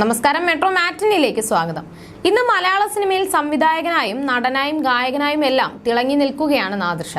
നമസ്കാരം. മെട്രോ മാറ്റിനിലേക്ക് സ്വാഗതം. ഇന്ന് മലയാള സിനിമയിൽ സംവിധായകനായും നടനായും ഗായകനായും എല്ലാം തിളങ്ങി നിൽക്കുകയാണ് നാദിർഷ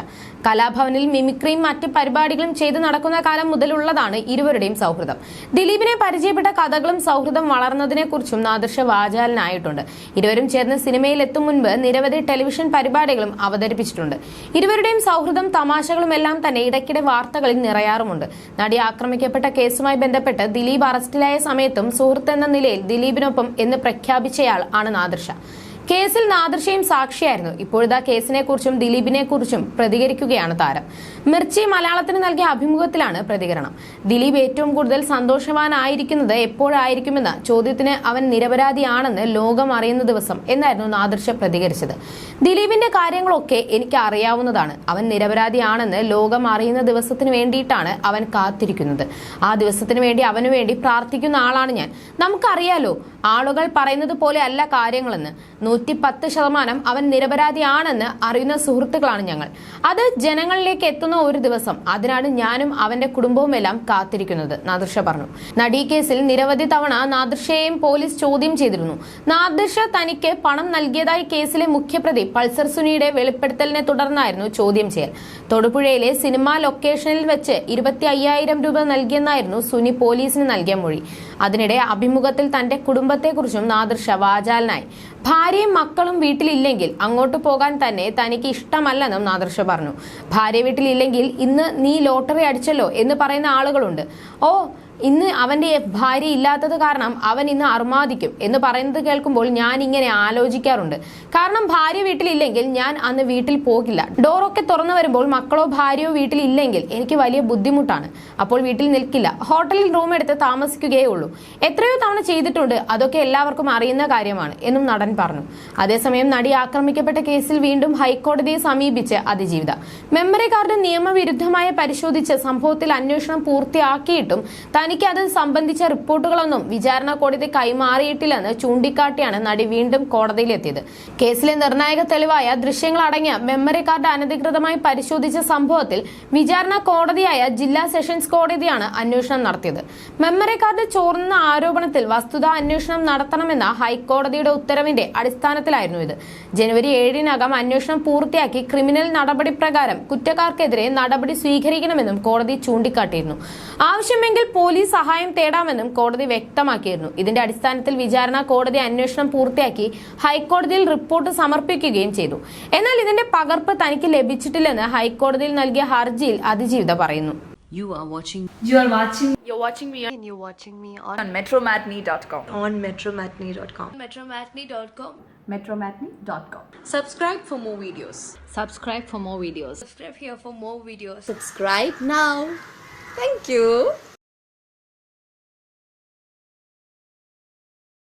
കലാഭവനിൽ മിമിക്രിയും മറ്റ് പരിപാടികളും ചെയ്തു നടക്കുന്ന കാലം മുതലുള്ളതാണ് ഇരുവരുടെയും സൗഹൃദം. ദിലീപിനെ പരിചയപ്പെട്ട കഥകളും സൗഹൃദം വളർന്നതിനെക്കുറിച്ചും നാദർശ വാചാലനായിട്ടുണ്ട്. ഇരുവരും ചേർന്ന് സിനിമയിൽ എത്തും മുൻപ് നിരവധി ടെലിവിഷൻ പരിപാടികളും അവതരിപ്പിച്ചിട്ടുണ്ട്. ഇരുവരുടെയും സൗഹൃദം തമാശകളും എല്ലാം തന്നെ ഇടയ്ക്കിടെ വാർത്തകളിൽ നിറയാറുമുണ്ട്. നടി ആക്രമിക്കപ്പെട്ട കേസുമായി ബന്ധപ്പെട്ട് ദിലീപ് അറസ്റ്റിലായ സമയത്തും സുഹൃത്ത് എന്ന നിലയിൽ ദിലീപിനൊപ്പം എന്ന് പ്രഖ്യാപിച്ചയാൾ ആണ് നാദിർഷ കേസിൽ നാദൃശയും സാക്ഷിയായിരുന്നു. ഇപ്പോഴത്തെ കേസിനെ കുറിച്ചും ദിലീപിനെ കുറിച്ചും പ്രതികരിക്കുകയാണ് താരം. മിർച്ചി മലയാളത്തിന് നൽകിയ അഭിമുഖത്തിലാണ് പ്രതികരണം. ദിലീപ് ഏറ്റവും കൂടുതൽ സന്തോഷവാനായിരിക്കുന്നത് എപ്പോഴായിരിക്കുമെന്ന ചോദ്യത്തിന് അവൻ നിരപരാധിയാണെന്ന് ലോകം അറിയുന്ന ദിവസം എന്നായിരുന്നു നാദർഷ പ്രതികരിച്ചത്. ദിലീപിന്റെ കാര്യങ്ങളൊക്കെ എനിക്ക് അറിയാവുന്നതാണ്. അവൻ നിരപരാധിയാണെന്ന് ലോകം അറിയുന്ന ദിവസത്തിന് വേണ്ടിയിട്ടാണ് അവൻ കാത്തിരിക്കുന്നത്. ആ ദിവസത്തിന് വേണ്ടി അവനു വേണ്ടി പ്രാർത്ഥിക്കുന്ന ആളാണ് ഞാൻ. നമുക്കറിയാലോ ആളുകൾ പറയുന്നത് പോലെ അല്ല കാര്യങ്ങളെന്ന്. നൂറ്റി പത്ത് ശതമാനം അവൻ നിരപരാധിയാണെന്ന് അറിയുന്ന സുഹൃത്തുക്കളാണ് ഞങ്ങൾ. അത് ജനങ്ങളിലേക്ക് എത്തുന്ന ഒരു ദിവസം അതിനാണ് ഞാനും അവന്റെ കുടുംബവും എല്ലാം കാത്തിരിക്കുന്നത് നാദൃഷ പറഞ്ഞു. നടി കേസിൽ നിരവധി തവണ നാദൃഷയെയും പോലീസ് ചോദ്യം ചെയ്തിരുന്നു. നാദൃഷ തനിക്ക് പണം നൽകിയതായി കേസിലെ മുഖ്യപ്രതി പൾസർ സുനിയുടെ വെളിപ്പെടുത്തലിനെ തുടർന്നായിരുന്നു ചോദ്യം ചെയ്യൽ. തൊടുപുഴയിലെ സിനിമാ ലൊക്കേഷനിൽ വെച്ച് ഇരുപത്തി അയ്യായിരം രൂപ നൽകിയെന്നായിരുന്നു സുനി പോലീസിന് നൽകിയ മൊഴി. അതിനിടെ അഭിമുഖത്തിൽ തന്റെ കുടുംബത്തെക്കുറിച്ചും നാദൃഷ വാചാലനായി. ഭാര്യയും മക്കളും വീട്ടിലില്ലെങ്കിൽ അങ്ങോട്ട് പോകാൻ തന്നെ തനിക്ക് ഇഷ്ടമല്ലെന്നും നാദർഷ പറഞ്ഞു. ഭാര്യ വീട്ടിലില്ലെങ്കിൽ ഇന്ന് നീ ലോട്ടറി അടിച്ചല്ലോ എന്ന് പറയുന്ന ആളുകളുണ്ട്. ഓ ഇന്ന് അവന്റെ ഭാര്യ ഇല്ലാത്തത് കാരണം അവൻ ഇന്ന് അർമാദിക്കും എന്ന് പറയുന്നത് കേൾക്കുമ്പോൾ ഞാൻ ഇങ്ങനെ ആലോചിക്കാറുണ്ട്. കാരണം ഭാര്യ വീട്ടിലില്ലെങ്കിൽ ഞാൻ അന്ന് വീട്ടിൽ പോകില്ല. ഡോറൊക്കെ തുറന്നു വരുമ്പോൾ മക്കളോ ഭാര്യയോ വീട്ടിലില്ലെങ്കിൽ എനിക്ക് വലിയ ബുദ്ധിമുട്ടാണ്. അപ്പോൾ വീട്ടിൽ നിൽക്കില്ല. ഹോട്ടലിൽ റൂം എടുത്ത് താമസിക്കുകയേ ഉള്ളൂ. എത്രയോ തവണ ചെയ്തിട്ടുണ്ട്. അതൊക്കെ എല്ലാവർക്കും അറിയുന്ന കാര്യമാണ് എന്നും നടൻ പറഞ്ഞു. അതേസമയം നടി ആക്രമിക്കപ്പെട്ട കേസിൽ വീണ്ടും ഹൈക്കോടതിയെ സമീപിച്ച് അതിജീവിത. മെമ്മറി കാർഡ് നിയമവിരുദ്ധമായി പരിശോധിച്ച് സംഭവത്തിൽ അന്വേഷണം പൂർത്തിയാക്കിയിട്ടും തനിക്ക് അത് സംബന്ധിച്ച റിപ്പോർട്ടുകളൊന്നും വിചാരണ കോടതി കൈമാറിയിട്ടില്ലെന്ന് ചൂണ്ടിക്കാട്ടിയാണ് നടി വീണ്ടും കോടതിയിലെത്തിയത്. കേസിലെ നിർണായക തെളിവായ ദൃശ്യങ്ങൾ അടങ്ങിയ മെമ്മറി കാർഡ് അനധികൃതമായി പരിശോധിച്ച സംഭവത്തിൽ വിചാരണ കോടതിയായ ജില്ലാ സെഷൻസ് കോടതിയാണ് അന്വേഷണം നടത്തിയത്. മെമ്മറി കാർഡ് ചോർന്ന ആരോപണത്തിൽ വസ്തുതാ അന്വേഷണം നടത്തണമെന്ന ഹൈക്കോടതിയുടെ ഉത്തരവിന്റെ അടിസ്ഥാനത്തിലായിരുന്നു ഇത്. ജനുവരി ഏഴിനകം അന്വേഷണം പൂർത്തിയാക്കി ക്രിമിനൽ നടപടി പ്രകാരം കുറ്റക്കാർക്കെതിരെ നടപടി സ്വീകരിക്കണമെന്നും കോടതി ചൂണ്ടിക്കാട്ടിയിരുന്നു. ആവശ്യമെങ്കിൽ പോലീസ് സഹായം തേടാമെന്നും കോടതി വ്യക്തമാക്കിയിരുന്നു ഇതിന്റെ അടിസ്ഥാനത്തിൽ വിചാരണ കോടതി അന്വേഷണം പൂർത്തിയാക്കി ഹൈക്കോടതിയിൽ റിപ്പോർട്ട് സമർപ്പിക്കുകയും ചെയ്തു എന്നാൽ ഇതിന്റെ പകർപ്പ് തനിക്ക് ലഭിച്ചിട്ടില്ലെന്ന് ഹൈക്കോടതിയിൽ നൽകിയ ഹർജിയിൽ അതിജീവിത പറയുന്നു You are watching You are watching You're watching me and you're watching me on, on metromatney.com. on metromatney.com. metromatney.com. Metromatney.com. Subscribe for more videos. Subscribe for more videos. Subscribe here for more videos. Subscribe now. Thank you.